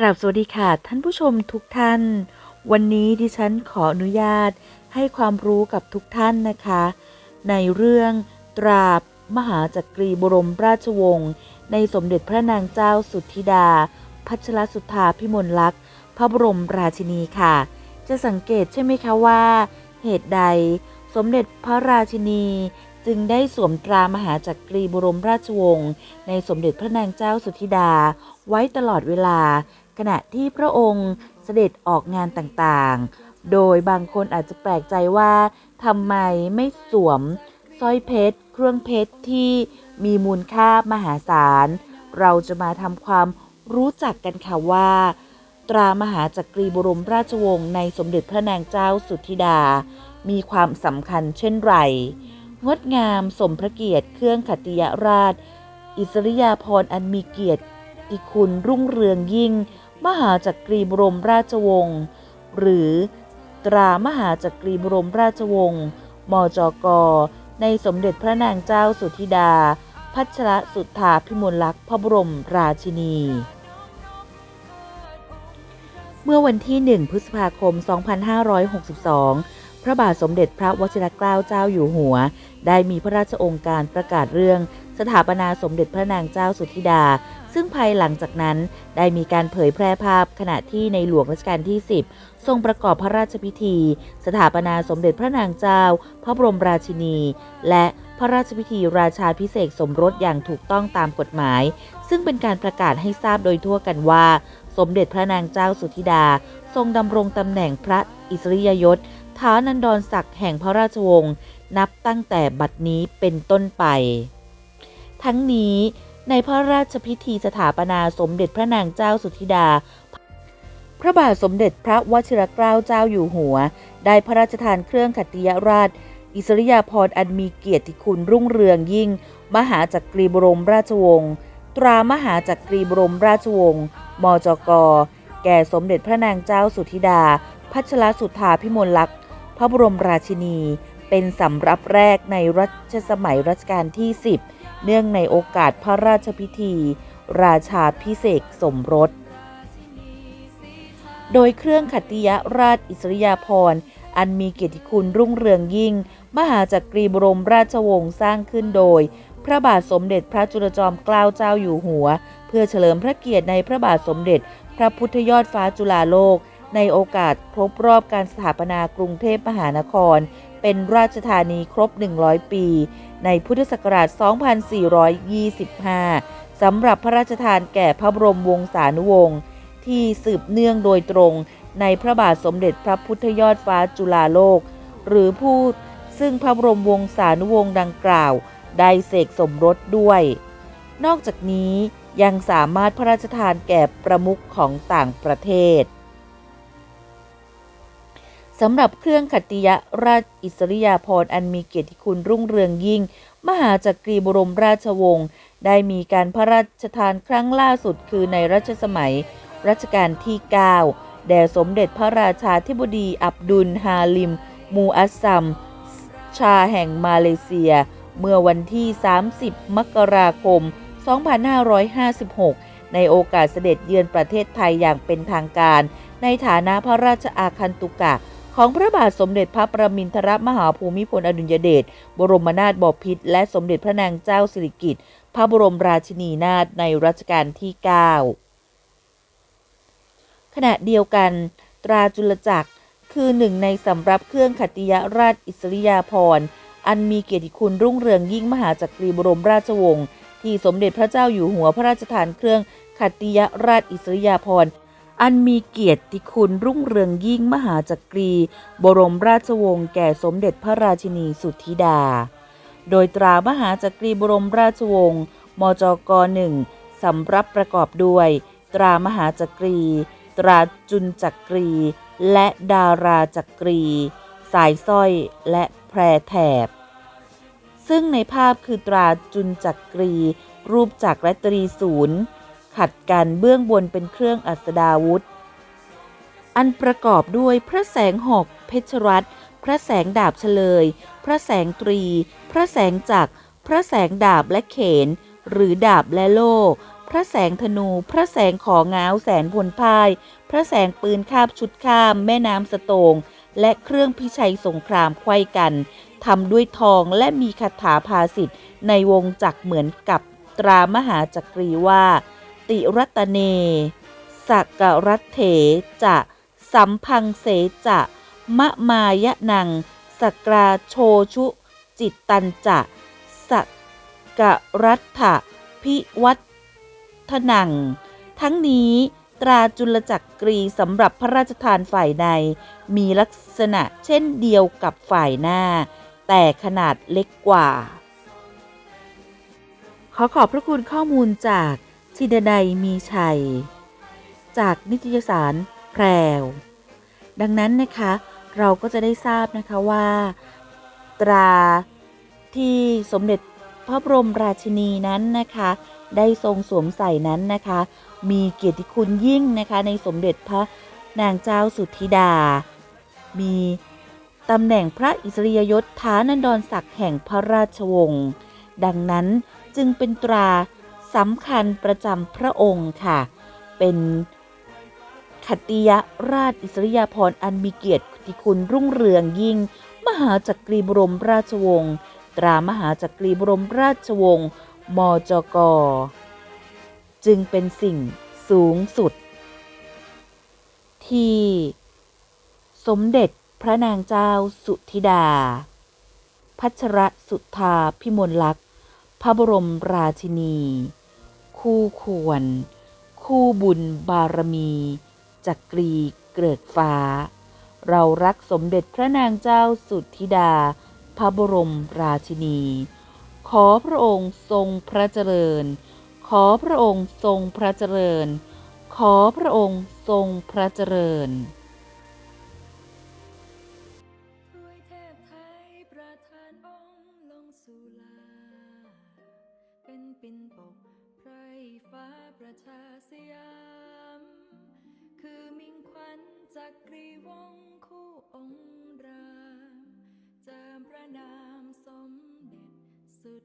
กราบสวัสดีค่ะท่านผู้ชมทุกท่าน วันนี้ดิฉันขออนุญาตให้ความรู้กับทุกท่านนะคะ ในเรื่องตราบมหาจักรีบรมราชวงศ์ในสมเด็จพระนางเจ้าสุทธิดา พัชรสุธาพิมลลักษณ์ พระบรมราชินีค่ะ จะสังเกตใช่ไหมคะว่า เหตุใดสมเด็จพระราชินีจึงได้สวมตรามหาจักรีบรมราชวงศ์ในสมเด็จพระนางเจ้าสุทธิดาไว้ตลอดเวลา ขณะที่พระองค์เสด็จออกงานต่างๆ โดยบางคนอาจจะแปลกใจว่าทำไมไม่สวมสร้อยเพชร เครื่องเพชรที่มีมูลค่ามหาศาล เราจะมาทำความรู้จักกันค่ะว่า ตรามหาจักรีบรมราชวงศ์ในสมเด็จพระนางเจ้าสุทธิดา มีความสำคัญเช่นไรงดงามสมพระเกียรติเครื่องขัตติยราช อิสริยาภรณ์อันมีเกียรติคุณรุ่งเรืองยิ่ง มหาจักรีบรมราชวงศ์หรือตรามหาจักรีบรมราชวงศ์มจก ในสมเด็จพระนางเจ้าสุธิดา พัชรสุธาพิมลลักษณ์พระบรมราชินี เมื่อวันที่ 1 พฤษภาคม 2562 พระบาทสมเด็จพระวชิรเกล้าเจ้าอยู่หัว ได้มีพระราชองค์การประกาศเรื่องสถาปนาสมเด็จพระนางเจ้าสุธิดา ซึ่งภายหลังจากนั้นได้มีการเผยแพร่ภาพขณะที่ในหลวงรัชกาลที่ 10 ทรงประกอบพระราชพิธี สถาปนาสมเด็จพระนางเจ้า พระบรมราชินี และพระราชพิธีราชาพิเศษสมรสอย่างถูกต้องตามกฎหมาย ซึ่งเป็นการประกาศให้ทราบโดยทั่วกันว่า สมเด็จพระนางเจ้าสุธิดา ทรงดำรงตำแหน่งพระอิสริยยศท้านันดรศักดิ์แห่งพระราชวงศ์นับตั้งแต่บัดนี้เป็นต้นไป ทั้งนี้ ในพระราชพิธีสถาปนาสมเด็จพระนางเจ้าสุธิดา พระบาทสมเด็จพระวชิรเกล้าเจ้าอยู่หัว ได้พระราชทานเครื่องขัตติยราช อิสริยาภรณ์อันมีเกียรติคุณรุ่งเรืองยิ่ง มหาจักรีบรมราชวงศ์ตรามหาจักรีบรมราชวงศ์มจก แก่สมเด็จพระนางเจ้าสุธิดา พัชรสุธาพิมลลักษณ์พระบรมราชินี เป็นสำรับแรกในรัชสมัยรัชกาลที่ 10 เนื่องในโอกาสพระราชพิธี ราชาพิเศษสมรส โดยเครื่องขัตติยราชอิสริยาภรณ์อันมีเกียรติคุณรุ่งเรืองยิ่ง มหาจักรีบรมราชวงศ์สร้างขึ้นโดย พระบาทสมเด็จพระจุลจอมเกล้าเจ้าอยู่หัว เพื่อเฉลิมพระเกียรติในพระบาทสมเด็จ พระพุทธยอดฟ้าจุฬาโลก ในโอกาสครบรอบการสถาปนากรุงเทพมหานคร เป็นราชธานีครบ 100 ปี ในพุทธศักราช 2425 สำหรับพระราชทานแก่พระบรมวงศานุวงศ์ที่สืบเนื่องโดยตรงในพระบาทสมเด็จพระพุทธยอดฟ้าจุฬาโลก หรือผู้ซึ่งพระบรมวงศานุวงศ์ดังกล่าว ได้เสกสมรสด้วย นอกจากนี้ยังสามารถพระราชทานแก่ประมุขของต่างประเทศ สำหรับเครื่องขัตติยราชอิสริยาภรณ์อันมีเกียรติคุณรุ่งเรืองยิ่ง มหาจักรีบรมราชวงศ์ได้มีการพระราชทานครั้งล่าสุดคือในรัชสมัย รัชกาลที่ 9 แด่สมเด็จพระราชาธิบดีอับดุลฮาลิม มูอัสซัม ชาแห่งมาเลเซีย เมื่อวันที่ 30 มกราคม 2556ในโอกาสเสด็จเยือนประเทศไทยอย่างเป็นทางการ ในฐานะพระราชอาคันตุกะ ของพระบาทสมเด็จพระประมินทรมหาภูมิพลอดุลยเดช บรมนาถบพิตรและสมเด็จพระนางเจ้าสิริกิติ์ พระบรมราชินีนาถในรัชกาลที่ 9 ขณะเดียวกัน ตราจุลจักรคือหนึ่งในสำรับเครื่องขัตติยราชอิสริยาภรณ์อันมีเกียรติคุณรุ่งเรืองยิ่งมหาจักรีบรมราชวงศ์ที่สมเด็จพระเจ้าอยู่หัวพระราชทานเครื่องขัตติยราชอิสริยาภรณ์ อันมีเกียรติคุณรุ่งเรืองยิ่งมหาจักรี บรมราชวงศ์แก่สมเด็จพระราชินีสุทธิดา โดยตรามหาจักรีบรมราชวงศ์มจกหนึ่งสำรับประกอบด้วย ตรามหาจักรี ตราจุนจักรี และดาราจักรี สายสร้อยและแพรแถบ ซึ่งในภาพคือตราจุนจักรี รูปจักรและตรีศูนย์ ขัดกันเบื้องบนเป็นเครื่องอัสดาวุธ อันประกอบด้วยพระแสงหอกเพชรรัตพระแสงดาบเฉลย พระแสงตรี พระแสงจักร พระแสงดาบและเขน หรือดาบและโล่ พระแสงธนู พระแสงของ้าวแสนพลพ่าย พระแสงปืนคาบชุดข้าม แม่น้ำสตง และเครื่องพิชัยสงครามไขว้กัน ทำด้วยทองและมีคาถาภาสิทธิ์ในวงจักรเหมือนกับตรามหาจักรีว่า ติรัตเน สักกรัตเถจะสัมพังเสจะมะมายะนังสกราโชชุ จิตตันจะสักกรัตถะพิวัฒนัง ทั้งนี้ตราจุลจักกรีสำหรับพระราชทานฝ่ายใน มีลักษณะเช่นเดียวกับฝ่ายหน้า แต่ขนาดเล็กกว่า ขอขอบพระคุณข้อมูลจาก ชิดนัยมีชัย จากนิตยสารแพรว ดังนั้นนะคะเราก็จะได้ทราบนะคะว่า ตราที่สมเด็จพระบรมราชินีนั้นนะคะ ได้ทรงสวมใส่นั้นนะคะ มีเกียรติคุณยิ่งนะคะในสมเด็จพระนางเจ้าสุธิดา มีตำแหน่งพระอิสริยยศฐานันดรศักดิ์แห่งพระราชวงศ์ ดังนั้นจึงเป็นตรา สำคัญประจำพระองค์ค่ะ เป็นขติยราชอิสริยาภรณ์อันมีเกียรติคุณรุ่งเรืองยิ่ง มหาจักรีบรมราชวงศ์ตรามหาจักรีบรมราชวงศ์มจก จึงเป็นสิ่งสูงสุด ที่ สมเด็จพระนางเจ้าสุธิดา พัชรสุธาพิมลลักษณ์ พระบรมราชินี คู่ควร คู่บุญบารมีจักรีเกิดฟ้า เรารักสมเด็จพระนางเจ้าสุธิดา พระบรมราชินี ขอพระองค์ทรงพระเจริญ ขอพระองค์ทรงพระเจริญ ขอพระองค์ทรงพระเจริญ ปินปกไพรฟ้าประชาสยาม คือมิ่งขวัญจักรีวงคู่องค์รามจามพระนามสมเด็จสุด